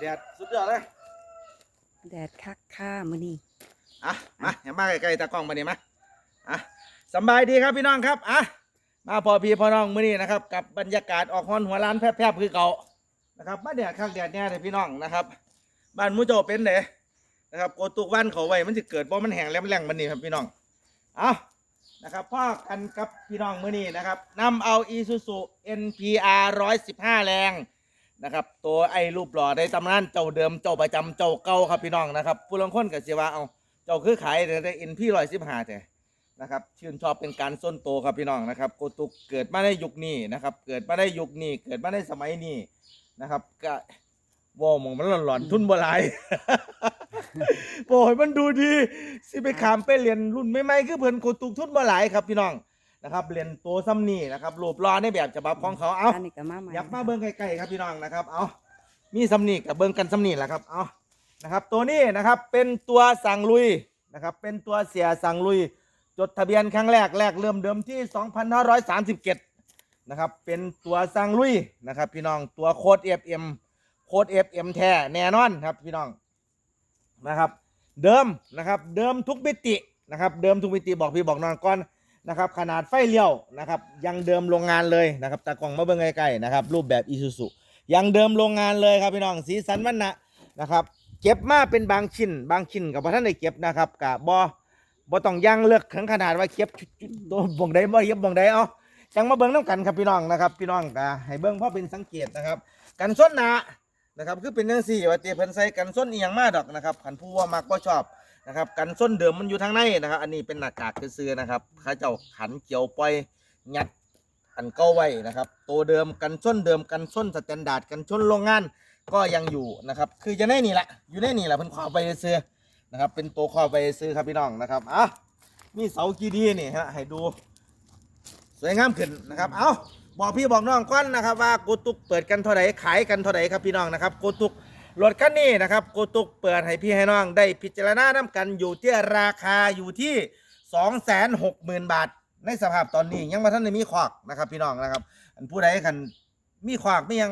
แดดสุดยอดเลยแดดคักค่ามื้อนี้อะมาอย่ามาใกล้ๆตากล้องมาดิมาอะสำบายดีครับพี่น้องครับอะมาพอพี่พอน้องมื้อนี้นะครับกับบรรยากาศออกฮอนหัวร้านแพบๆคือเก่านะครับบ้านเนี่ยข้างแดดเนี่ยเลยพี่น้องนะครับ บ้านหมูโจเป็นเด้นะครับโกตุกวันเขาไว้มันจะเกิดเพราะมันแห้งแล้วมันแรงมันนี่ครับพี่น้องเอานะครับพ่อกันกับพี่น้องมื้อนี้นะครับนำเอา Isuzu NPR 115 แรง นะครับ ตัวไอ้รูปหล่อในตำนานเจ้าเดิมเจ้าประจำเจ้าเก่าครับพี่น้องนะครับผู้ลางคนกับเสียว่าเอาเจ้าคือขายแต่ได้เอ็นพี่ร้อยสิบห้าแต่นะครับชื่นชอบเป็นการส้นโตครับพี่น้องนะครับโกตุกเกิดมาในยุคนี้นะครับ เกิดมาในยุคนี้ เกิดมาในสมัยนี้นะครับก็วอมองมันหลอนๆ ทุนบ่ลายโอ้ยมันดูดี สิไปขามไปเรียนรุ่นใหม่ๆคือเพิ่นโกตุกทุนบ่ลายครับพี่น้อง นะครับเรียนโตซ้ำนี่นะครับรูปหล่อในแบบฉบับของเขาเอาอันนี้ก็มาใหม่อยากมาเบิ้งใกล้ๆครับพี่น้องนะครับเอามีสำนีกับเบิ้งกันสำนีแหละครับเอานะครับตัวนี้นะครับเป็นตัวสั่งลุยนะครับเป็นตัวเสียสั่งลุย จดทะเบียนครั้งแรกแรกเริ่มเดิมที่ 2537นะครับเป็นตัวสั่งลุยนะครับพี่น้องตัวโค้ด FM โค้ด FM แท้แน่นอนครับพี่น้องนะครับเดิมนะครับเดิมทุกมิตินะครับเดิมทุกมิติบอกพี่บอกน้องก่อน นะครับขนาดไฟเลี้ยวนะครับยังเดิมโรงงานเลยนะครับตากล้องมาเบิ่งใกล้ๆนะครับรูปแบบอีซูซุยังเดิมโรงงานเลยครับพี่น้องสีสันวันนะนะครับเก็บมาเป็นบางชิ้น บางชิ้นกับพระท่านได้เก็บนะครับกะบบอบอต้องยังเลือกถึงขนาดว่าเก็บจุดๆตัวบ่งใดบ่เก็บบ่งใดเอาจังมาเบิ่งน้ำกันครับพี่น้องนะครับพี่น้องกะให้เบิ่งเพราะเป็นสังเกตนะครับ กันส้นหนานะครับคือเป็นจังซี่ว่าเตเพิ่นใส่กันส้นอียงมาดอกนะครับขันผู้ว่ามักบ่ชอบ นะครับกันส้นเดิมมันอยู่ทางในนะครับ อันนี้เป็นหน้ากากซื่อนะครับข้าเจ้าขันเกี่ยวปล่อยยัดอันเก่าไว้นะครับ ตัวเดิมกันส้นเดิมกันส้นสแตนดาร์ดกันส้นโรงงาน ก็ยังอยู่นะครับ คือจะได้นี่แหละอยู่ได้นี่แหละเพิ่นขอไปซื้อนะครับ เป็นตัวขอไปซื้อครับพี่น้องนะครับอะมีเสากีดีนี่ฮะให้ดู สวยงามขึ้นนะครับ เอาบอกพี่บอกน้องก้อนนะครับ ว่าโกตุกเปิดกันเท่าไหร่ขายกันเท่าไหร่ครับพี่น้องนะครับโกตุก รถคันนี้นะครับโกตุกเปิดให้พี่ให้น้องได้พิจารณาน้ำกันอยู่ที่ราคาอยู่ที่ 260,000 บาท ในสภาพตอนนี้ยังมาท่านได้มีขวากนะครับ พี่น้องนะครับ อันผู้ใดคันมีขวากไม่ยัง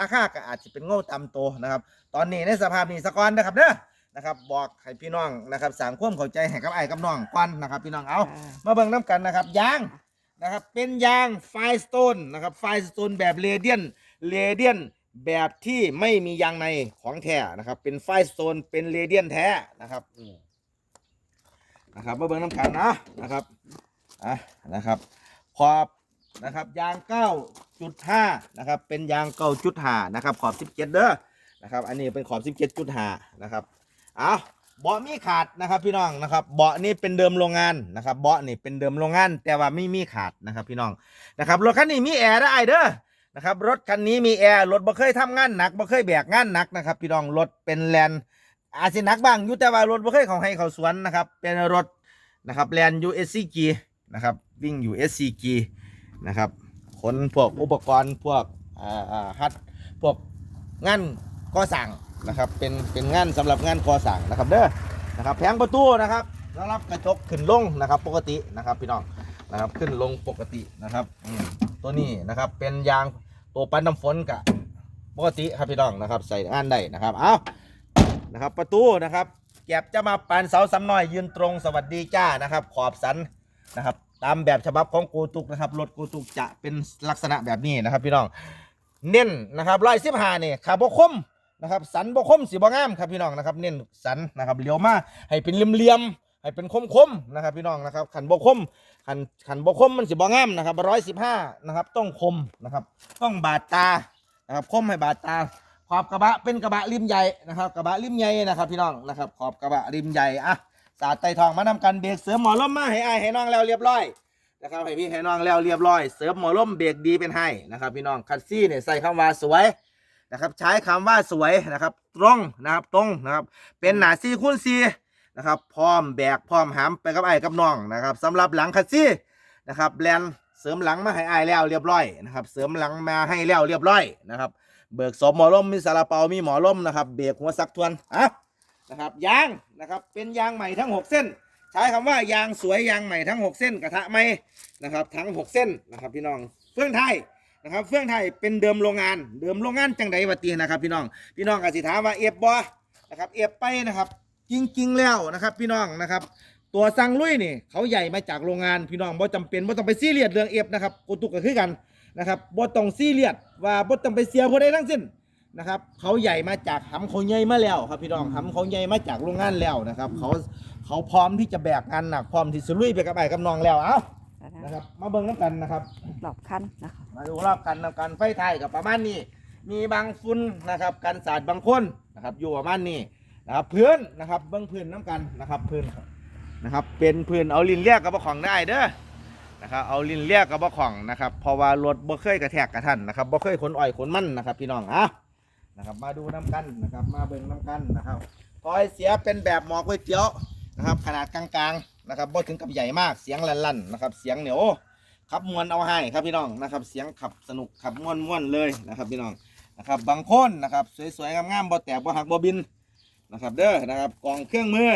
ราคาก็อาจจะเป็นโง่ตำโตนะครับ ตอนนี้ในสภาพนี้สะกอนนะครับเด้อนะครับบอกให้พี่น้องนะครับสร้างความเข้าใจให้กับไอ้กับน้องก่อนนะครับ พี่น้องเอาอ่ามาเบิ่งน้ำกันนะครับยางนะครับเป็นยางไฟสโตนนะครับไฟสโตนแบบเรเดียนเรเดียน แบบที่ไม่มียางในของแท้นะครับ เป็นไฟสโตนเป็นเรเดียนแท้นะครับนะครับมาเบิ่งน้ำกันนะนะครับอะนะครับขอบนะครับยาง 9.5นะครับเป็นยาง9.5นะครับขอบ 17 เด้อนะครับอันนี้เป็นขอบ 17.5นะครับเอาเบาะมีขาดนะครับพี่น้องนะครับเบาะนี่เป็นเดิมโรงงานนะครับเบาะนี่เป็นเดิมโรงงาน แต่ว่าไม่มีขาดนะครับพี่น้องนะครับรถคันนี้มีแอร์ได้เด้อ นะครับรถคันนี้มีแอร์รถบ่เคยทำงานหนักบ่เคยแบกงานหนักนะครับพี่น้องรถเป็นแลนอาจสิหนักบ้างอยู่แต่ว่ารถบ่เคยเขาให้เขาสวนนะครับเป็นรถนะครับแลนยูเอสซีกีนะครับวิ่งอยู่เอสซีกีนะครับขนพวกอุปกรณ์พวกอ่าอ่าฮัดพวกงานก่อสร้างนะครับเป็นเป็นงานสำหรับงานก่อสร้างนะครับเด้อนะครับแผงประตูนะครับสำหรับกระจกขึ้นลงนะครับปกตินะครับพี่น้องนะครับขึ้นลงปกตินะครับตัวนี้นะครับเป็นยาง ตัวปันน้ำฝนกับปกติครับพี่น้องนะครับ ใส่งานได้นะครับ เอานะครับ ประตูนะครับแก็บจะมาปานเสาสำน้อยยืนตรงสวัสดีจ้านะครับ ขอบสันนะครับ ตามแบบฉบับของกูตุกนะครับรถกูตุกจะเป็นลักษณะแบบนี้นะครับ พี่น้องเน้นนะครับร้อยสิบห้านี่ขาบกคมนะครับ สันบกคมสีบงามครับพี่น้องนะครับ เน้นสันนะครับเลี้ยวมาให้เป็นเหลี่ยมๆให้เป็นคมๆนะครับ พี่น้องนะครับขันบกคม ขันขันบกคมมันสีบงามนะครับร้อยสิบห้านะครับต้องคมนะครับ ต้องบาดตานะครับคมให้บาดตา ขอบกระบะเป็นกระบะริมใหญ่นะครับ กระบะริมใหญ่นะครับพี่น้องนะครับ ขอบกระบะริมใหญ่อะสาดไตทองมานำกันเบรกเสริมหมอล้มมาให้อายให้น้องแล้วเรียบร้อยนะครับให้พี่ให้น้องแล้วเรียบร้อยเสริมหมอล่มเบรกดีเป็นให้นะครับ พี่น้องคัดซี่เนี่ยใส่คำว่าสวยนะครับ ใช้คำว่าสวยนะครับ ตรงนะครับตรงนะครับ เป็นหนาซี่คูณซี่ นะครับพร้อมแบกพร้อมหามไปกับไอ้กับน้องนะครับสำหรับหลังคัดซี่นะครับแลนเสริมหลังมาให้ไอ้ายแล้วเรียบร้อยนะครับเสริมหลังมาให้แล้วเรียบร้อยนะครับเบิกสมหมอล่มมีสาราเปามีหมอล่มนะครับเบรกหัวซักทวนอะนะครับยางนะครับเป็นยางใหม่ทั้งหกเส้น ใช้คำว่ายางสวยยางใหม่ทั้ง 6 เส้นกระทะไหมนะครับทั้ง 6 เส้นนะครับพี่น้องเฟื่องไทยนะครับเฟื่องไทยเป็นเดิมโรงงานเดิมโรงงานจังใดวะตีนะครับพี่น้องพี่น้องกสิถามว่าเอฟบ่นะครับเอฟไปนะครับ จริง ๆ แล้วนะครับ พี่น้องนะครับ ตัวสังลุยนี่เขาใหญ่มาจากโรงงานพี่น้องบ่จำเป็นบ่ต้องไปซีเรียสเรื่องเอฟนะครับโกตุกก็คือกันนะครับบ่ต้องซีเรียสว่าบ่ต้องไปเสียผู้ใดทั้งสิ้นนะครับเขาใหญ่มาจากหำเขาใหญ่มาแล้วครับพี่น้องหำเขาใหญ่มาจากโรงงานแล้วนะครับ เขาเขาพร้อมที่จะแบกงานหนักพร้อมที่จะลุยไปกับไอ้กับน้องแล้วเอ้านะครับมาเบิ่งน้ำกันนะครับหลอบคันนะคะมาดูรอบกันนำกันไฟไทยกับประมาณนี้ มีบางฝุ่นนะครับกันสาดบางคนนะครับอยู่ประมาณนี้ นะครับพื้นนะครับเบื้องพื้นน้ำกันนะครับพื้นนะครับเป็นพื้นเอาลินเลียกกับบะของได้เด้อนะครับเอาลินเลียกกับบะของนะครับเพราะว่ารถบ่เคยกระแทกกระทันนะครับบ่เคยขนอ้อยขนมันนะครับพี่น้องอะนะครับมาดูน้ำกันนะครับมาเบิ่งน้ำกันนะครับคอยเสียเป็นแบบหมอก๋วยเตี๋ยวนะครับขนาดกลางๆนะครับบ่ถึงกับใหญ่มากเสียงลั่นๆนะครับเสียงเหนียวขับมวนเอาให้ครับพี่น้องนะครับเสียงขับสนุกขับม่วนมวนเลยนะครับพี่น้องนะครับบางคนนะครับสวยๆงามๆบ่แตกบ่หักบ่บิน นะครับเด้อนะครับกล่องเครื่องมือ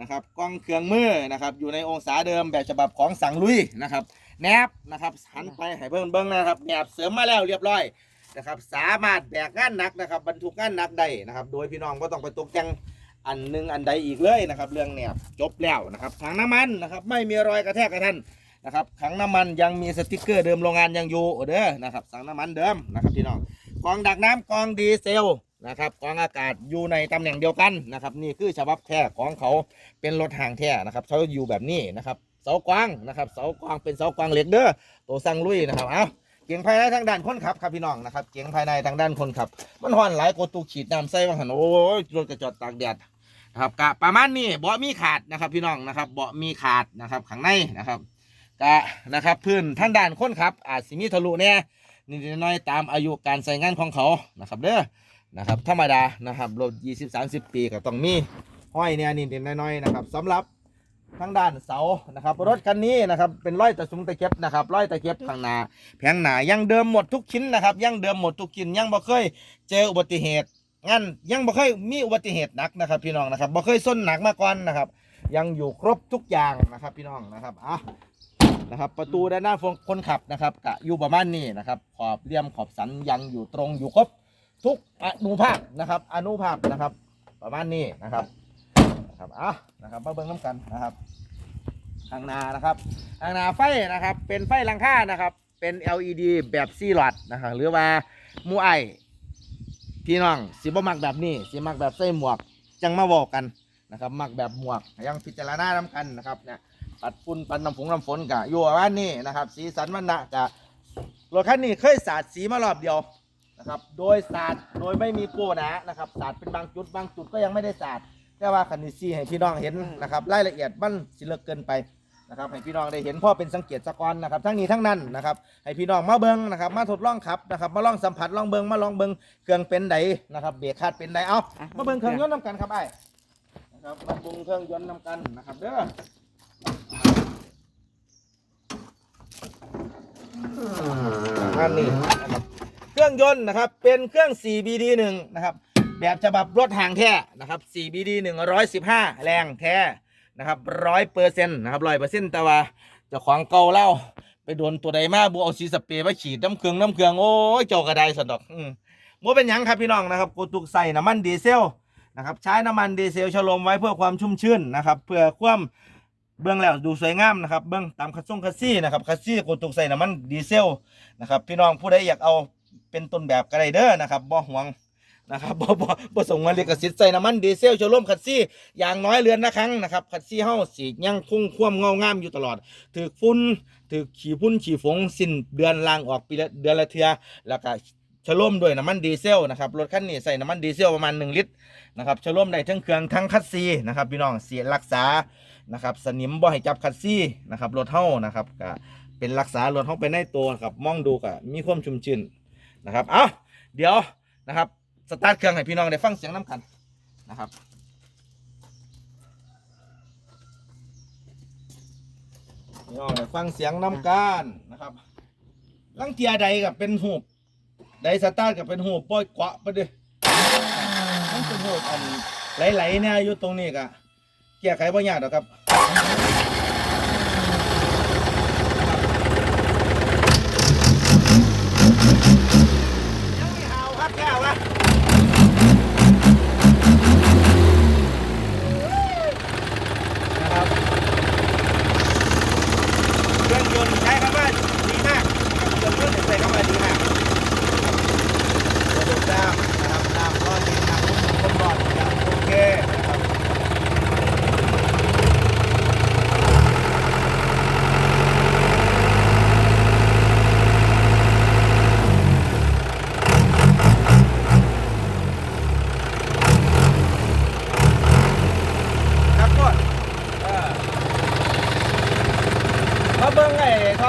นะครับกล่องเครื่องมือนะครับอยู่ในองศาเดิมแบบฉบับของสังลุยนะครับแนบนะครับหันไปให้เบิ่งเบิ่งนะครับแนบเสริมมาแล้วเรียบร้อยนะครับสามารถแบกงานหนักนะครับบรรทุกงานหนักได้นะครับ โดยพี่น้องก็ต้องไปตกแต่งอันหนึ่งอันใดอีกเลยนะครับ เรื่องแนบจบแล้วนะครับถังน้ำมันนะครับไม่มีรอยกระแทกกระทันนะครับถังน้ำมันยังมีสติกเกอร์เดิมโรงงานยังอยู่เด้อนะครับถังน้ำมันเดิมนะครับพี่น้องกองดักน้ำกองดีเซล นะครับกองอากาศอยู่ในตำแหน่งเดียวกันนะครับ นี่คือฉบับแท้ของเขาเป็นรถห่างแท้นะครับเขาอยู่แบบนี้นะครับเสากวางนะครับเสากวางเป็นเสากวางเหล็กเด้อตัวสั่งลุยนะครับเอาเกียงภายในทางด้านคนขับครับพี่น้องนะครับเกียงภายในทางด้านคนขับ มันห่อนหลายกดตุกฉีดน้ำใส่บางหันโอ้ยรถกระจอดตากแดดนะครับกะประมาณนี้เบาะมีขาดนะครับพี่น้องนะครับเบาะมีขาดนะครับข้างในนะครับกะนะครับพื้นทางด้านคนขับอาจสิมีทะลุเนี่ยนิดหน้อยตามอายุการใช้งานของเขานะครับเด้อ นะครับธรรมดานะครับรถ20 30ปีก็ต้องมีห้อยเนี่ยนิดๆน้อยๆนะครับสำหรับทางด้านเสานะครับ รถคันนี้นะครับเป็นร้อยตะสุงตะเก็บนะครับร้อยตะเก็บข้างหน้าแผงหน้ายังเดิมหมดทุกชิ้นนะครับยังเดิมหมดทุกชิ้นยังบ่เคยเจออุบัติเหตุงั้นยังบ่เคยมีอุบัติเหตุหนักนะครับ พี่น้องนะครับบ่เคยส้นหนักมาก่อนนะครับ ยังอยู่ครบทุกอย่างนะครับพี่น้องนะครับอะนะครับประตูด้านหน้าคนขับนะครับกะอยู่ประมาณนี้นะครับขอบเลี่ยมขอบสันยังอยู่ตรงอยู่ครบ ทุกอนุภาคนะครับอนุภาคนะครับ ประมาณนี้นะครับนะครับอะนะครับมาเบิ่งน้ำกันนะครับข้างนานะครับข้างนาไฟนะครับ เป็นไฟลังค่านะครับ เป็น LED แบบซีหลอดนะครับหรือว่ามูไอพี่น้องสิบ่มักแบบนี้สิมักแบบใส่หมวกจังมาบอกกันนะครับมักแบบหมวกยังพิจารณาน้ำกันนะครับเนี่ยปัดฝุ่นปัดน้ำฝนน้ำฝนกะอยู่ประมานี้นะครับ สีสันมันนะกะรถคันนี้เคยสาดสีมารอบเดียว นะครับ โดยสาดโดยไม่มีโป้หนะนะครับสาดเป็นบางจุดบางจุดก็ยังไม่ได้สาดแต่ว่าคันนี้สีให้พี่น้องเห็นนะครับรายละเอียดมันสิเลิกเกินไปนะครับให้พี่น้องได้เห็นพ่อเป็นสังเกตสะกอนนะครับทั้งนี้ทั้งนั้นนะครับให้พี่น้องมาเบิ้งนะครับมาทดลองขับนะครับมาลองสัมผัสลองเบิ้งมาลองเบิ้งเครื่องเป็นไดนะครับเบรกคาดเป็นไดเอาอะมาเบิ้งเครื่องยนต์นำกันครับไอ้นะครับมาเบิ้งเครื่องยนต์นำกันนะครับเด้ออันนี้นะครับ เครื่องยนต์นะครับ เป็นเครื่อง 4BD 1 นะครับ แบบฉบับรถหางแท้นะครับ 4BD 115 แรงแท้นะครับร้อยเปอร์เซ็นต์นะครับร้อยเปอร์เซ็นต์แต่ว่าเจ้าของเก่าเล่า ไปโดนตัวใดมาบัวเอาสีสเปรย์มาฉีดน้ำเครื่องน้ำเครื่องโอ้ยเจ้ากระไดสะดอกอืมบัวเป็นหยังครับพี่น้องนะครับกูตุกใส่น้ำมันดีเซลนะครับใช้น้ำมันดีเซลฉลมไว้เพื่อความชุ่มชื่นนะครับเพื่อความเบื้องแล้วดูสวยงามนะครับเบื้องตามคัสซงคัสซี่นะครับคัสซี่กูตุกใส่น้ำมันดีเซลนะครับพี่น้องผู้ใดอยากเอา เป็นต้นแบบก็ได้เด้อนะครับบ่ห่วงนะครับบ่บ่บ่ส่งมาลิขสิทธิ์ใส่น้ำมันดีเซลชโลมคัสซี่อย่างน้อยเรือนละครั้งนะครับคัสซี่เฮาสียังคงความเงางามอยู่ตลอดถือฝุ่นถือขี้พุ่นขี้ฝงสิ้นเดือนลางออกปีละเดือนละเทือแล้วก็ชโลมด้วยน้ำมันดีเซลนะครับรถคันนี้ใส่น้ำมันดีเซลประมาณ 1 ลิตรนะครับชโลมได้ทั้งเครื่องทั้งคัสซี่นะครับพี่น้องเสียรักษานะครับสนิมบ่ให้จับคัดซี่นะครับรถเท่านะครับก็เป็นรักษารถเท่าไปในตัวครับมองดูก็มีความชุ่มชื่น นะครับ เอาเดี๋ยวนะครับ สตาร์ทเครื่องให้พี่น้องได้ฟังเสียงน้ำกันนะครับพี่น้องได้ฟังเสียงน้ำกันนะครับลังเทียใดกับเป็นหูบใดสตาร์ทกับเป็นหูบปล่อยกาะไปดิมันเป็นหูบอันไหลๆเนี่ยอยู่ตรงนี้กะแก้ไขบ่ยากหรอกครับ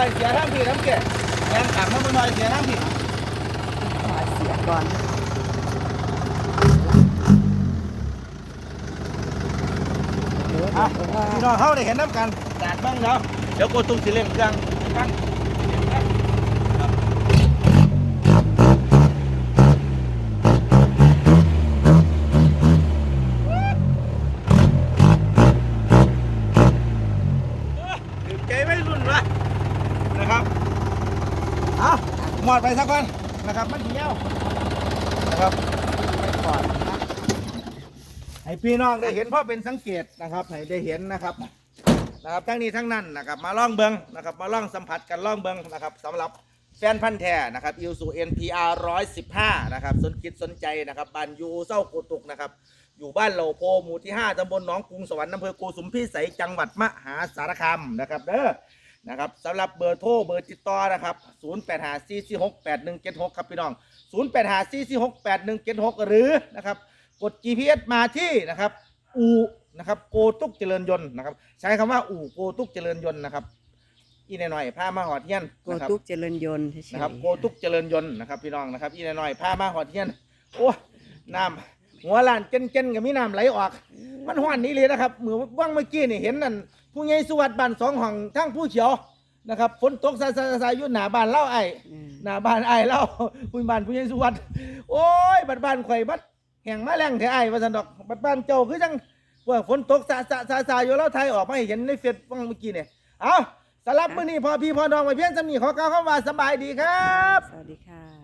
อยเสียทั้งพี่ทั้งเกศแรงขังมันบ่น้อยเสียทั้งพี่ ขอเสียก่อน อะ พี่น้องเฮาได้เห็นน้ำกันแดดบ้างแล้วเดี๋ยวโกตุ้งสิเล่งเครื่องกันถึงใจไม่รุ่นวะนะครับเอาหมอดไปสักก่อนนะครับ มันเหี่ยวนะครับไปก่อนนะคะ ให้พี่น้องได้เห็นพราะเป็นสังเกตนะครับให้ได้เห็นนะครับนะครับทั้งนี้ทั้งนั้นนะครับมาล่องเบิงนะครับมาล่องสัมผัสกันล่องเบิงนะครับสำหรับแฟนพันธ์แท้นะครับอิวสู NPR 115นะครับสนคิดสนใจนะครับบ้านยูเศร้ากุตุกนะครับอยู่บ้านเหล่าโพหมู่ที่ 5ตำบลหนองกรุงสวรรค์อำเภอโกสุมพิสัยจังหวัดมหาสารคามนะครับเด้อนะครับสำหรับเบอร์โทรเบอร์ติดต่อนะครับ0854468176 ครับพี่น้อง 0854468176 หรือนะครับ กด GPS มาที่นะครับอูนะครับโกตุกเจริญยนต์นะครับ ใช้คำว่าอูโกตุกเจริญยนต์นะครับ อีนหน่อยผ้ามาหอดเทียนโกนะครับ ตุกเจริญยนต์เฉยๆนะครับโกตุกเจริญยนต์นะครับพี่น้องนะครับอีนหน่อยผ้ามาหอดเทียนโอ้น้ำหัวลานเจนเจนๆกับมีน้ำไหลออก มันห้อนนี้เลยนะครับเมื่อว่างเมื่อกี้นี่เห็นนั่นผู้ใหญ่สุวัสดิ์บ้านสองห้องทั้งผู้เขียวนะครับฝนตกซาซาซาอยู่หน้าบ้านเล่าไอ้ อืมหน้าบ้านไอ้ายเล่า คุณบ้านผู้ใหญ่สุวัสดิ์โอ้ยบัดบ้านข่อยบัด แห่งมาแรงเถอะไอ้ว่าสันดอกบัดบ้านเจ้าคือจังว่าฝนตกสาสาสาสาอยู่แล้วไทยออกมาให้เห็นในเฟซฟังเมื่อกี้เนี่ยเอาสำหรับมื้อนี้พอพี่พอน้องไปเพียงสำนีขอกล่าวคำว่าสบายดีครับ สวัสดีค่ะ